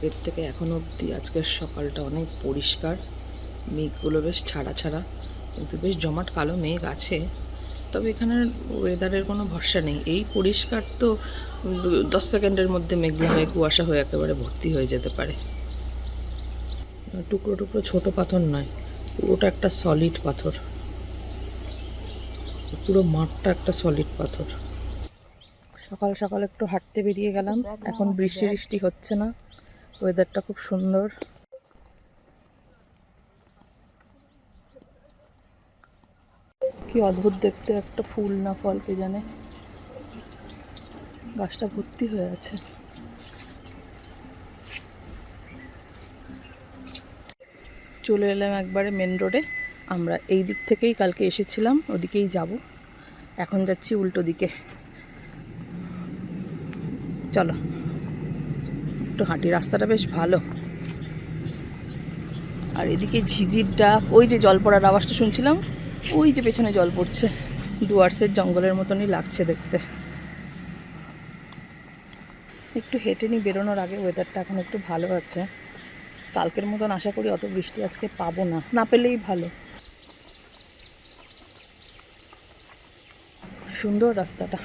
কালকের থেকে এখন অবধি আজকের সকালটা অনেক পরিষ্কার। মেঘগুলো বেশ ছাড়া ছাড়া, কিন্তু বেশ জমাট কালো মেঘ আছে। তবে এখানের ওয়েদারের কোনো ভরসা নেই। এই পরিষ্কার তো দশ সেকেন্ডের মধ্যে মেঘলা হয়ে, কুয়াশা হয়ে একেবারে ভর্তি হয়ে যেতে পারে। টুকরো টুকরো ছোট পাথর নয়, পুরোটা একটা সলিড পাথর। পুরো মাঠটা একটা সলিড পাথর। সকাল সকাল একটু হাঁটতে বেরিয়ে গেলাম। এখন বৃষ্টি বৃষ্টি হচ্ছে না। ওয়েদারটা খুব সুন্দর। কি অদ্ভুত দেখতে, একটা ফুল না ফল কে জানে। গাছটা ভর্তি হয়ে আছে। চলে এলাম একবারে মেন রোডে আমরা এই দিক থেকেই কালকে এসেছিলাম, ওদিকেই যাব। এখন যাচ্ছি উল্টো দিকে। চলো। একটু হাঁটি, রাস্তাটা বেশ ভালো। আর এদিকে ঝিঝির ডাক, ওই যে জল পড়ার আওয়াজটা শুনছিলাম? ওই যে পেছনে জল পড়ছে। ডুয়ার্সের জঙ্গলের মতনই লাগছে দেখতে। একটু হেঁটে নি বেরোনোর আগে ওয়েদারটা এখন একটু ভালো আছে। কালকের মতন আশা করি অত বৃষ্টি আজকে পাবো না না পেলেই ভালো। সুন্দর রাস্তাটা।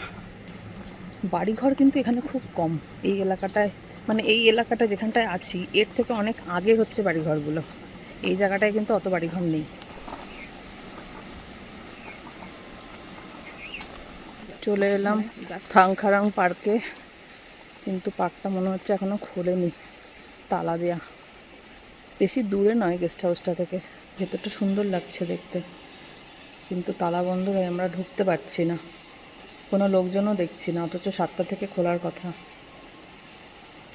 বাড়িঘর কিন্তু এখানে খুব কম। এই এলাকাটায় মানে এই এলাকাটা যেখানটায় আছি, এর থেকে অনেক আগে হচ্ছে বাড়িঘরগুলো। এই জায়গাটায় কিন্তু অত বাড়িঘর নেই। চলে এলাম থাংখারাং পার্কে, কিন্তু পার্কটা মনে হচ্ছে এখনও খোলেনি, তালা দেয়া। বেশি দূরে নয় গেস্ট হাউসটা থেকে, ভেতরটা সুন্দর লাগছে দেখতে, কিন্তু তালা বন্ধ হয়ে আমরা ঢুকতে পারছি না। কোনো লোকজনও দেখছি না, অথচ সাতটা থেকে খোলার কথা।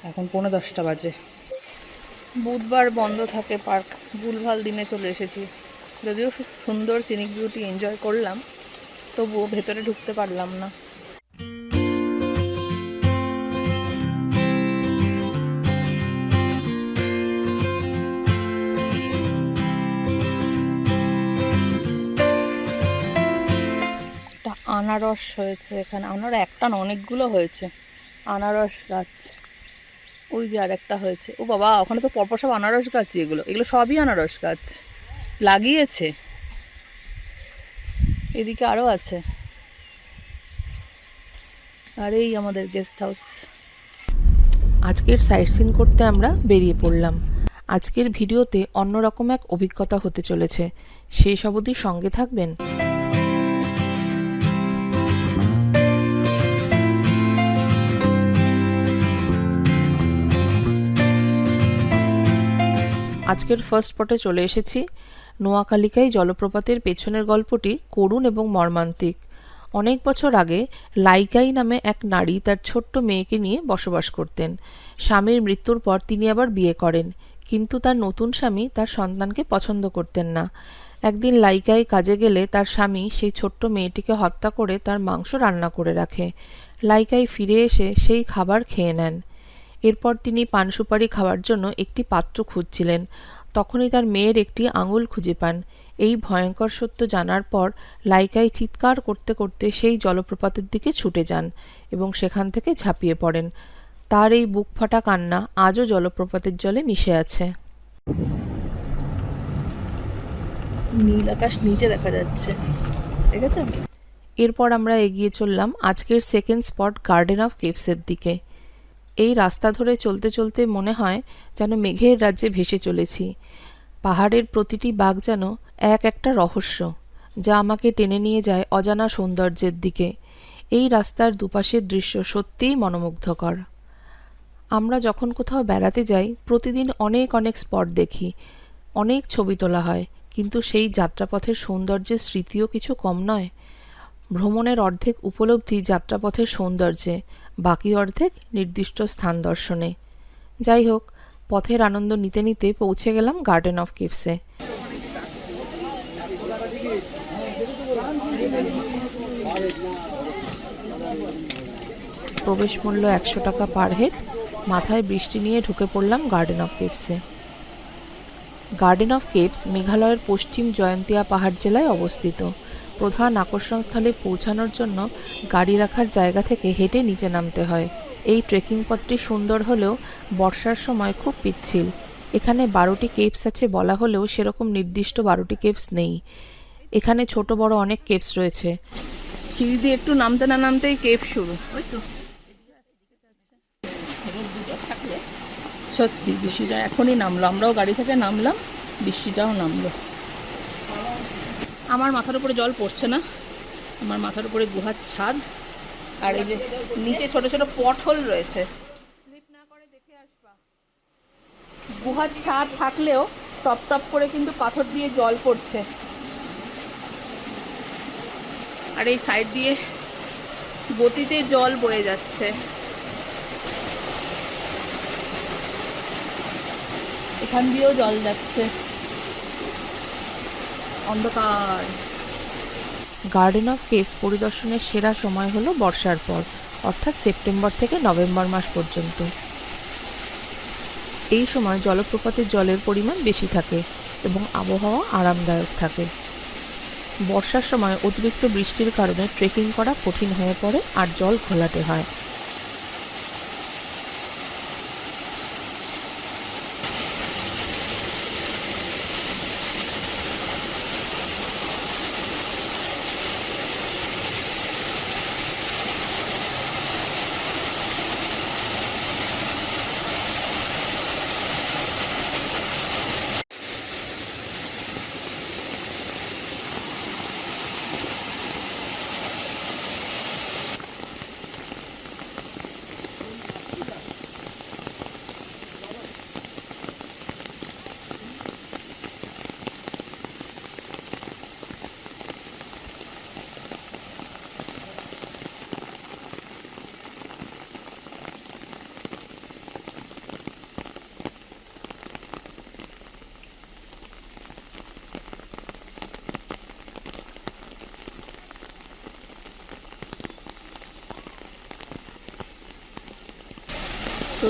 এখন পৌনে দশটা বাজে। বুধবার বন্ধ থাকে পার্ক। ভুলভাল দিনে চলে এসেছি। যদিও সুন্দর সিনিক বিউটি এনজয় করলাম, তবুও ভেতরে ঢুকতে পারলাম না। আনারস হয়েছে এখানে। আনার একটা না, অনেকগুলো হয়েছে। আনারস গাছ। ওই যে আর একটা হয়েছে। ও বাবা, ওখানে তো পরপর সব আনারস গাছই এগুলো এগুলো সবই আনারস গাছ। লাগিয়েছে। এদিকে আরও আছে। আর এই আমাদের গেস্ট হাউস আজকের সাইট সিন করতে আমরা বেরিয়ে পড়লাম। আজকের ভিডিওতে অন্যরকম এক অভিজ্ঞতা হতে চলেছে। সব অবধি সঙ্গে থাকবেন। আজকের ফার্স্ট স্পটে চলে এসেছি। নোয়াখালিকাই জলপ্রপাতের পেছনের গল্পটি করুণ এবং মর্মান্তিক। অনেক বছর আগে লাইকাই নামে এক নারী তার ছোট্ট মেয়েকে নিয়ে বসবাস করতেন। স্বামীর মৃত্যুর পর তিনি আবার বিয়ে করেন, কিন্তু তার নতুন স্বামী তার সন্তানকে পছন্দ করতেন না। একদিন লাইকাই কাজে গেলে তার স্বামী সেই ছোট্ট মেয়েটিকে হত্যা করে তার মাংস রান্না করে রাখে। লাইকাই ফিরে এসে সেই খাবার খেয়ে নেন। এরপর তিনি পান সুপারি খাওয়ার জন্য একটি পাত্র খুঁজছিলেন। তখনই তার মেয়ের একটি আঙুল খুঁজে পান। এই ভয়ঙ্কর সত্য জানার পর লাইকাই চিৎকার করতে করতে সেই জলপ্রপাতের দিকে ছুটে যান এবং সেখান থেকে ঝাঁপিয়ে পড়েন। তার এই বুক ফাটা কান্না আজও জলপ্রপাতের জলে মিশে আছে। নীল আকাশ নিচে দেখা যাচ্ছে। দেখেছেন? এরপর আমরা এগিয়ে চললাম আজকের সেকেন্ড স্পট গার্ডেন অফ কেপসের দিকে। এই রাস্তা ধরে চলতে চলতে মনে হয় যেন মেঘের রাজ্যে ভেসে চলেছি। পাহাড়ের প্রতিটি বাঘ যেন এক একটা রহস্য, যা আমাকে টেনে নিয়ে যায় অজানা সৌন্দর্যের দিকে। এই রাস্তার দুপাশের দৃশ্য সত্যিই মনোমুগ্ধকর। আমরা যখন কোথাও বেড়াতে যাই, প্রতিদিন অনেক অনেক স্পট দেখি, অনেক ছবি তোলা হয়, কিন্তু সেই যাত্রাপথের সৌন্দর্যের স্মৃতিও কিছু কম নয়। ভ্রমণের অর্ধেক উপলব্ধি যাত্রাপথের সৌন্দর্যে বাকি অর্ধেক নির্দিষ্ট স্থান দর্শনে। যাই হোক, পথের আনন্দ নিতে নিতে পৌঁছে গেলাম গার্ডেন অফ কেভসে প্রবেশ মূল্য একশো টাকা পার হেড মাথায় বৃষ্টি নিয়ে ঢুকে পড়লাম গার্ডেন অফ কেভসে গার্ডেন অফ কেভস মেঘালয়ের পশ্চিম জয়ন্তিয়া পাহাড় জেলায় অবস্থিত। প্রধান আকর্ষণস্থলে পৌঁছানোর জন্য গাড়ি রাখার জায়গা থেকে হেঁটে নিচে নামতে হয়। এই ট্রেকিং পথটি সুন্দর হলেও বর্ষার সময় খুব পিচ্ছিল। এখানে বারোটি কেভস আছে বলা হলেও সেরকম নির্দিষ্ট বারোটি কেভস নেই। এখানে ছোট বড় অনেক কেভস রয়েছে। সিঁড়ি দিয়ে একটু নামতে না নামতেই কেভ শুরু। ওই তো। সত্যি বৃষ্টিটা এখনই নামলো। আমরাও গাড়ি থেকে নামলাম বৃষ্টিটাও নামলো। আমার মাথার উপরে জল পড়ছে না আমার মাথার উপরে গুহার ছাদ আর এই যে নিচে ছোট ছোট পট হোল রয়েছে। স্লিপ না করে দেখে আসবা। গুহার ছাদ থাকলেও টপ টপ করে কিন্তু পাথর দিয়ে জল পড়ছে। আর এই সাইড দিয়ে গতিতে জল বয়ে যাচ্ছে। এখান দিয়েও জল যাচ্ছে। অন্ধকার। গার্ডেন অফ কেভস পরিদর্শনের সেরা সময় হলো বর্ষার পর, অর্থাৎ সেপ্টেম্বর থেকে নভেম্বর মাস পর্যন্ত। এই সময় জলপ্রপাতের জলের পরিমাণ বেশি থাকে এবং আবহাওয়া আরামদায়ক থাকে। বর্ষার সময় অতিরিক্ত বৃষ্টির কারণে ট্রেকিং করা কঠিন হয়ে পড়ে আর জল ঘোলাটে হয়।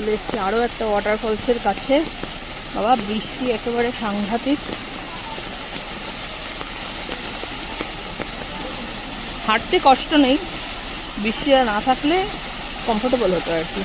চলে এসছি আরও একটা ওয়াটারফলসের কাছে। বাবা, বৃষ্টি একেবারে সাংঘাতিক। হাঁটতে কষ্ট নেই বৃষ্টিটা না থাকলে কমফোর্টেবল হতো আর কি।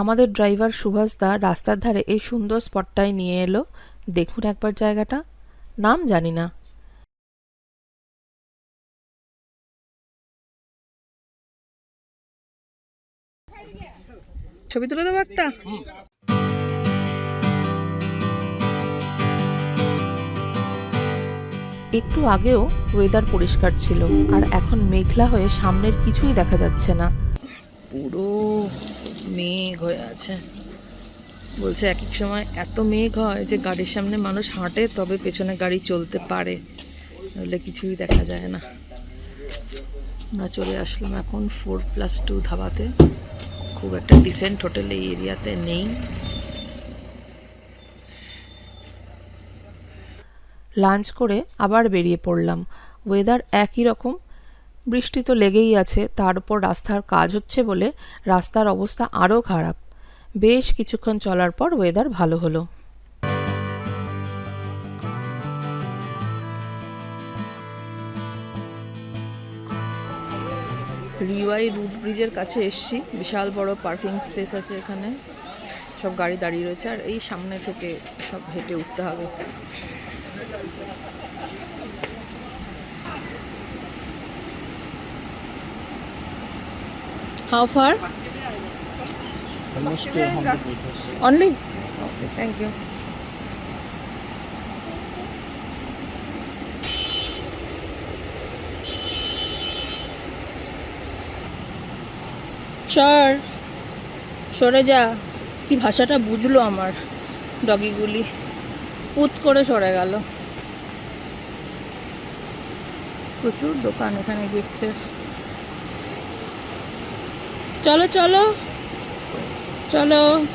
আমাদের ড্রাইভার সুভাষ দা রাস্তার ধারে এই সুন্দর স্পটটায় নিয়ে এলো। দেখুন একবার জায়গাটা। নাম জানি না। ছবি তুলে দেবো একটা? একটু আগেও ওয়েদার পরিষ্কার ছিল আর এখন মেঘলা হয়ে সামনের কিছুই দেখা যাচ্ছে না। পুরো মেঘ হয়ে আছে। বলছে এক এক সময় এত মেঘ হয় যে গাড়ির সামনে মানুষ হাঁটে, তবে পেছনে গাড়ি চলতে পারে। নইলে কিছুই দেখা যায় না। আমরা চলে আসলাম এখন ফোর প্লাস টু ধাবাতে। খুব একটা ডিসেন্ট হোটেল এই এরিয়াতে নেই। লাঞ্চ করে আবার বেরিয়ে পড়লাম। ওয়েদার একই রকম। বৃষ্টি তো লেগেই আছে, তার উপর রাস্তার কাজ হচ্ছে বলে রাস্তার অবস্থা আরও খারাপ। বেশ কিছুক্ষণ চলার পর ওয়েদার ভালো হলো। রিওয়াই রুট ব্রিজের কাছে এসছি, বিশাল বড় পার্কিং স্পেস আছে এখানে। সব গাড়ি দাঁড়িয়ে রয়েছে, আর এই সামনে থেকে সব হেঁটে উঠতে হবে। How far Almost 200 meters. Only okay thank you সর সরে যা কি ভাষাটা বুঝলো আমার? ডগিগুলি পুত করে সরে গেল। প্রচুর দোকান এখানে গিফটসের চলো চলো। চলো।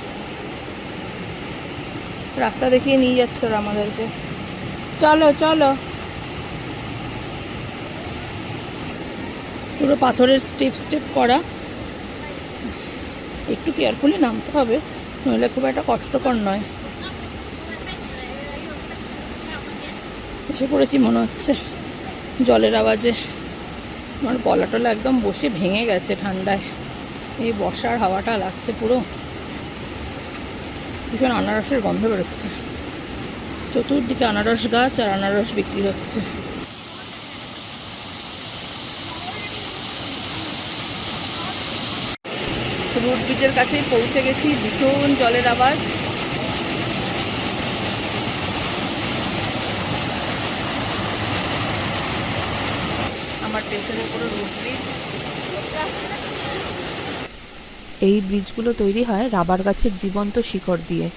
রাস্তা দেখিয়ে নিয়ে যাচ্ছে ওরা আমাদেরকে। চলো চলো। পুরো পাথরের স্টেপ স্টেপ করা। একটু কেয়ারফুলি নামতে হবে, নইলে খুব একটা কষ্টকর নয়। এসে পড়েছি মনে হচ্ছে জলের আওয়াজে। আমার গলা টলা একদম বসে ভেঙে গেছে ঠান্ডায়। এই বর্ষার হাওয়াটা লাগছে পুরো। ভীষণ আনারসের গন্ধ বেরোচ্ছে। চতুর্দিকে আনারস গাছ আর আনারস বিক্রি হচ্ছে। রোড ব্রিজের কাছেই পৌঁছে গেছি, ভীষণ জলের আওয়াজ। আমার পেছনে পুরো রোড ব্রিজ। এই ব্রিজগুলো তৈরি হয় রাবার গাছের জীবন্ত শিকড় দিয়ে।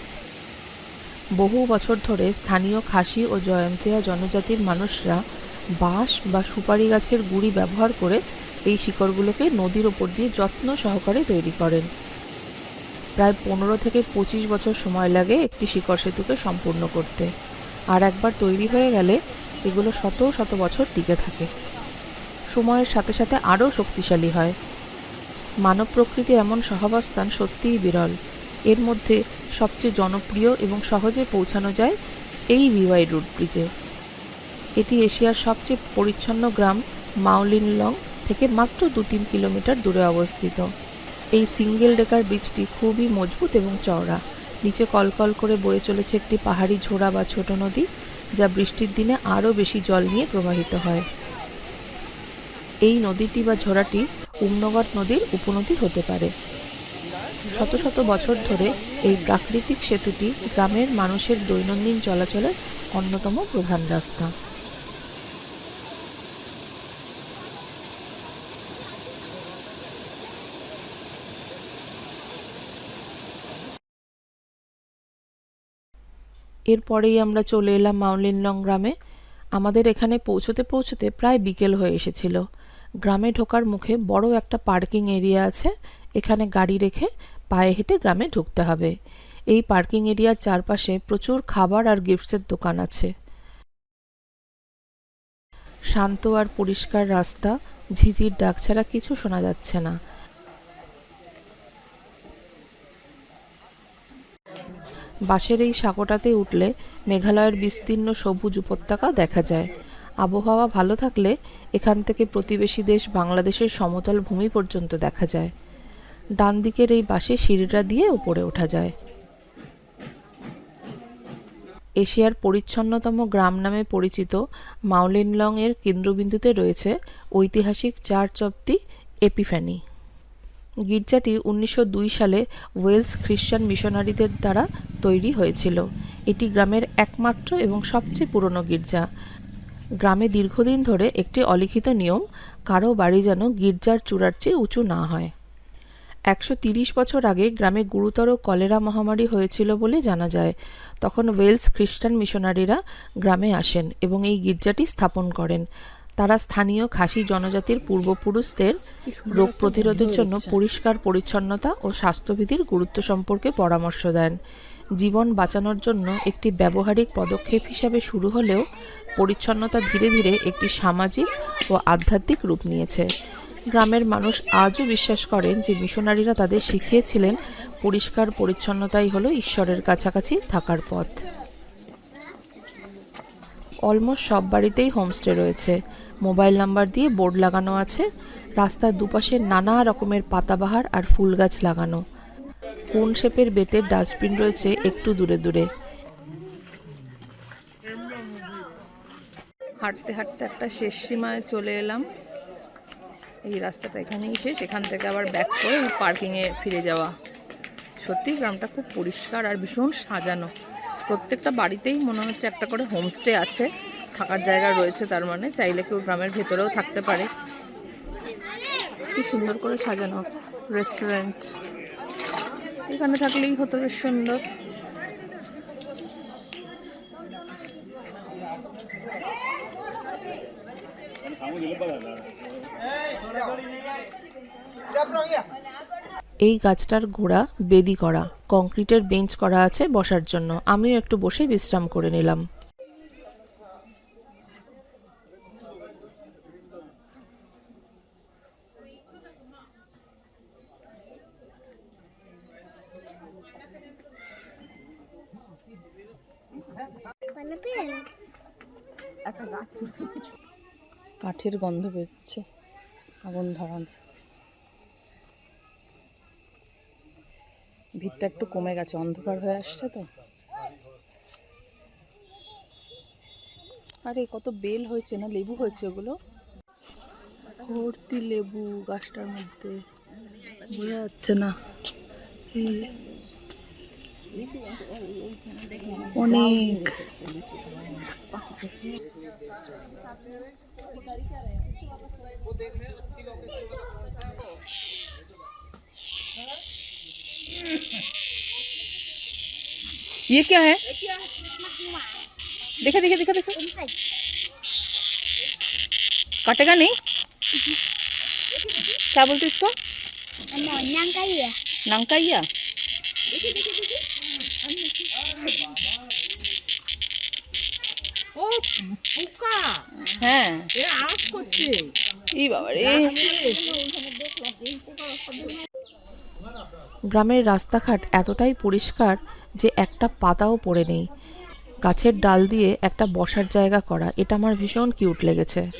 বহু বছর ধরে স্থানীয় খাসি ও জয়ন্তিয়া জনজাতির মানুষরা বাঁশ বা সুপারি গাছের গুঁড়ি ব্যবহার করে এই শিকড়গুলোকে নদীর ওপর দিয়ে যত্ন সহকারে তৈরি করেন। প্রায় পনেরো থেকে পঁচিশ বছর সময় লাগে একটি শিকড় সেতুকে সম্পূর্ণ করতে। আর একবার তৈরি হয়ে গেলে এগুলো শত শত বছর টিকে থাকে। সময়ের সাথে সাথে আরও শক্তিশালী হয়। মানব প্রকৃতির এমন সহাবস্থান সত্যিই বিরল। এর মধ্যে সবচেয়ে জনপ্রিয় এবং সহজে পৌঁছানো যায় এই রিওয়াই রুট ব্রিজে। এটি এশিয়ার সবচেয়ে পরিচ্ছন্ন গ্রাম মাউলিনলং থেকে মাত্র দু তিন কিলোমিটার দূরে অবস্থিত। এই সিঙ্গেল ডেকার ব্রিজটি খুবই মজবুত এবং চওড়া। নিচে কলকল করে বয়ে চলেছে একটি পাহাড়ি ঝোড়া বা ছোট নদী, যা বৃষ্টির দিনে আরও বেশি জল নিয়ে প্রবাহিত হয়। এই নদীটি বা ঝোড়াটি উম্নগর নদীর উপনদী হতে পারে। শত শত বছর ধরে এই প্রাকৃতিক সেতুটি গ্রামের মানুষের দৈনন্দিন চলাচলের অন্যতম প্রধান রাস্তা। এরপরেই আমরা চলে এলাম মাউলিনলং গ্রামে। আমাদের এখানে পৌঁছতে পৌঁছতে প্রায় বিকেল হয়ে এসেছিল। গ্রামে ঢোকার মুখে বড় একটা পার্কিং এরিয়া আছে। এখানে গাড়ি রেখে পায়ে হেঁটে গ্রামে ঢুকতে হবে। এই পার্কিং এরিয়ার চারপাশে প্রচুর খাবার আর গিফটসের দোকান আছে। শান্ত আর পরিষ্কার রাস্তা, ঝিঝির ডাক ছাড়া কিছু শোনা যাচ্ছে না। বাসের এই সাঁকোটাতে উঠলে মেঘালয়ের বিস্তীর্ণ সবুজ উপত্যকা দেখা যায়। আবহাওয়া ভালো থাকলে এখান থেকে প্রতিবেশী দেশ বাংলাদেশের সমতল ভূমি পর্যন্ত দেখা যায়। ডান দিকের এই বাসে সিঁড়িটা দিয়ে উপরে ওঠা যায়। এশিয়ার পরিচ্ছন্নতম গ্রাম নামে পরিচিত মাউলিনলং এর কেন্দ্রবিন্দুতে রয়েছে ঐতিহাসিক চার্চ অব দি এপিফ্যানি। গির্জাটি উনিশশো দুই সালে ওয়েলস খ্রিস্টান মিশনারিদের দ্বারা তৈরি হয়েছিল। এটি গ্রামের একমাত্র এবং সবচেয়ে পুরনো গির্জা। গ্রামে দীর্ঘদিন ধরে একটি অলিখিত নিয়ম, কারও বাড়ি যেন গির্জার চূড়ার চেয়ে উঁচু না হয়। একশো তিরিশ বছর আগে গ্রামে গুরুতর কলেরা মহামারী হয়েছিল বলে জানা যায়। তখন ওয়েলস খ্রিস্টান মিশনারিরা গ্রামে আসেন এবং এই গির্জাটি স্থাপন করেন। তারা স্থানীয় খাসি জনজাতির পূর্বপুরুষদের রোগ প্রতিরোধের জন্য পরিষ্কার পরিচ্ছন্নতা ও স্বাস্থ্যবিধির গুরুত্ব সম্পর্কে পরামর্শ দেন। জীবন বাঁচানোর জন্য একটি ব্যবহারিক পদক্ষেপ হিসাবে শুরু হলেও পরিচ্ছন্নতা ধীরে ধীরে একটি সামাজিক ও আধ্যাত্মিক রূপ নিয়েছে। গ্রামের মানুষ আজও বিশ্বাস করেন যে মিশনারিরা তাদের শিখিয়েছিলেন, পরিষ্কার পরিচ্ছন্নতাই হলো ঈশ্বরের কাছাকাছি থাকার পথ। অলমোস্ট সব বাড়িতেই হোমস্টে রয়েছে। মোবাইল নাম্বার দিয়ে বোর্ড লাগানো আছে, রাস্তার দুপাশে নানা রকমের পাতাবাহার আর ফুল গাছ লাগানো। কোন শেপের বেতের ডাস্টবিন রয়েছে একটু দূরে দূরে? হাঁটতে হাঁটতে একটা শেষ সীমায় চলে এলাম। এই রাস্তাটা এখানেই শেষ, এখান থেকে আবার ব্যাক করে পার্কিংয়ে ফিরে যাওয়া। সত্যি গ্রামটা খুব পরিষ্কার আর ভীষণ সাজানো। প্রত্যেকটা বাড়িতেই মনে হচ্ছে একটা করে হোমস্টে আছে, থাকার জায়গা রয়েছে তার মানে চাইলে কেউ গ্রামের ভেতরেও থাকতে পারে। কি সুন্দর করে সাজানো রেস্টুরেন্ট এখানে থাকলেই হতো বেশ সুন্দর। এই গাছটার গোড়া বেদি করা, কংক্রিটের বেঞ্চ করা আছে বসার জন্য। আমিও একটু বসে বিশ্রাম করে নিলাম। কাঠের গন্ধ বেরোচ্ছে, আগুন ধরানো। ভিড়টা একটু কমে গেছে, অন্ধকার হয়ে আসছে তো। আরে, কত বেল হয়েছে না, লেবু হয়েছে ওগুলো? ভর্তি লেবু গাছটার মধ্যে, বোঝা যাচ্ছে না। অনেক ये क्या है देखा देखा देखा देखा काटेगा नहीं क्या बोलते इसको नांकाइया ও হ্যাঁ। বাবা রে। গ্রামের রাস্তাঘাট এতটাই পরিষ্কার যে একটা পাতাও পড়ে নেই। গাছের ডাল দিয়ে একটা বসার জায়গা করা এটা আমার ভীষণ কিউট লেগেছে।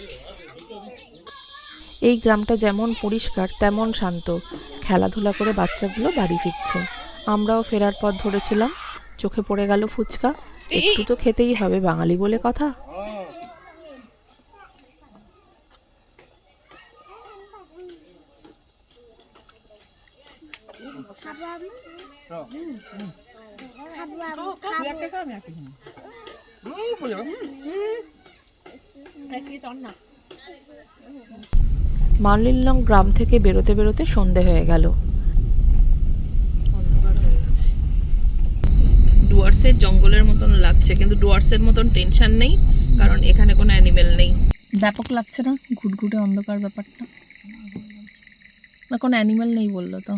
এই গ্রামটা যেমন পরিষ্কার তেমন শান্ত। খেলাধুলা করে বাচ্চাগুলো বাড়ি ফিরছে। আমরাও ফেরার পথ ধরেছিলাম। চোখে পড়ে গেল ফুচকা। একটু তো খেতেই হবে বাঙালি বলে কথা। মানলিনলং গ্রাম থেকে বেরোতে বেরোতে সন্ধে হয়ে গেল। অন্ধকার হয়ে গেছে। ডুয়ার্সের জঙ্গলের মতন লাগছে কিন্তু ডুয়ার্সের মতন টেনশন নেই কারণ এখানে কোনো অ্যানিমেল নেই। ব্যাপক লাগছে না? ঘুটঘুটে অন্ধকার ব্যাপারটা। না কোনো অ্যানিমেল নেই বলল তো।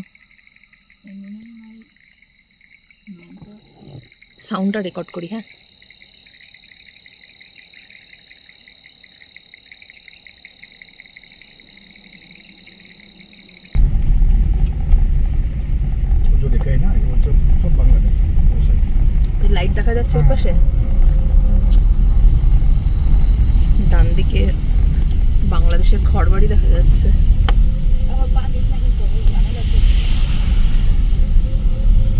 সাউন্ডটা রেকর্ড করি হ্যাঁ? লাইট দেখা যাচ্ছে ওর পাশে? ডান দিকে বাংলাদেশের ঘরবাড়ি দেখা যাচ্ছে।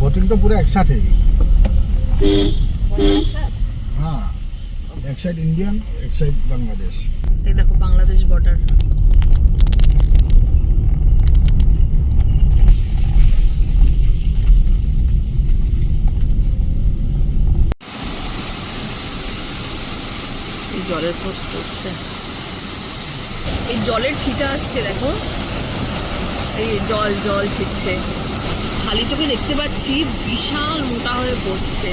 বোটিংটা পুরো একসাথে। হ্যাঁ ইন্ডিয়ান এক বাংলাদেশ এই দেখো বাংলাদেশ বর্ডার জলের ফোর্স পড়ছে এই জলের ছিটা আসছে, দেখো। এই জল জল ছিটছে। খালি চোখে দেখতে পাচ্ছি বিশাল মোটা হয়ে পড়ছে।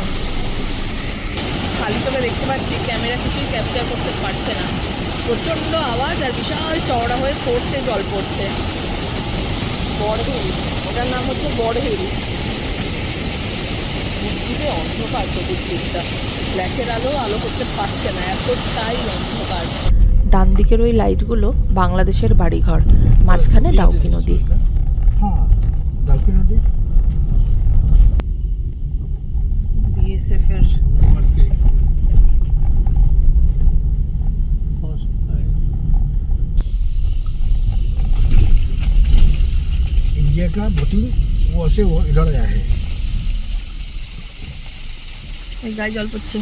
খালি চোখে দেখতে পাচ্ছি ক্যামেরা কিছুই ক্যাপচার করতে পারছে না। প্রচণ্ড আওয়াজ আর বিশাল চওড়া হয়ে পড়তে জল পড়ছে। বড়হিল ওটার নাম হচ্ছে বড়হিল বুদ্ধিতে অন্ধকার চতুর্দিকটা ফ্ল্যাশের আলো আলো করতে পারছে না, এতটাই অন্ধকার। ডান দিকের ওই লাইটগুলো বাংলাদেশের বাড়িঘর, মাঝখানে ডাউকি নদী। হ্যাঁ ডাউকি নদী। इंडिया का बोटिंग वो से वो इधर आया है এই গায়ে জল পড়ছে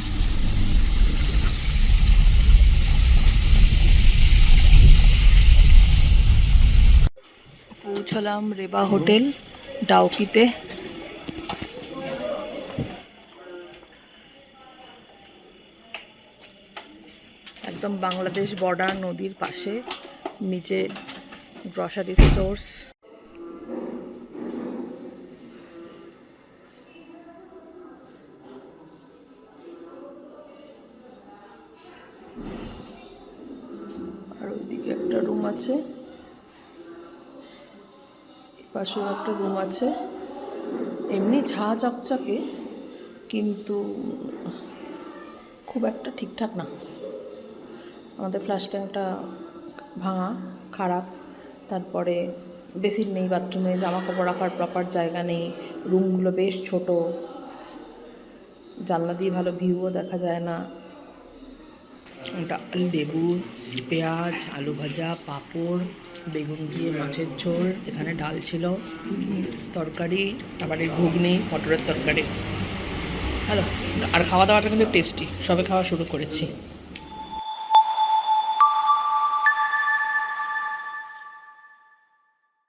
পৌঁছালাম রেবা হোটেল ডাউকিতে একদম বাংলাদেশ বর্ডার নদীর পাশে নিচে গ্রসারি স্টোর্স পাশেও একটা রুম আছে। এমনি ঝা চকচকে, কিন্তু খুব একটা ঠিকঠাক না। আমাদের ফ্ল্যাশ ট্যাঙ্কটা ভাঙা, খারাপ। তারপরে বেসিন নেই বাথরুমে জামা কাপড় রাখার প্রপার জায়গা নেই রুমগুলো বেশ ছোট। জানলা দিয়ে ভালো ভিউও দেখা যায় না। ওটা লেবু, পেঁয়াজ, আলু ভাজা, পাঁপড় বেগুন দিয়ে মাছের ঝোল, এখানে ডাল ছিল, তরকারি, তারপরে ঘুগনি পটরের তরকারি। হ্যালো, আর খাওয়া দাওয়াটা কিন্তু টেস্টি সবে খাওয়া শুরু করেছি।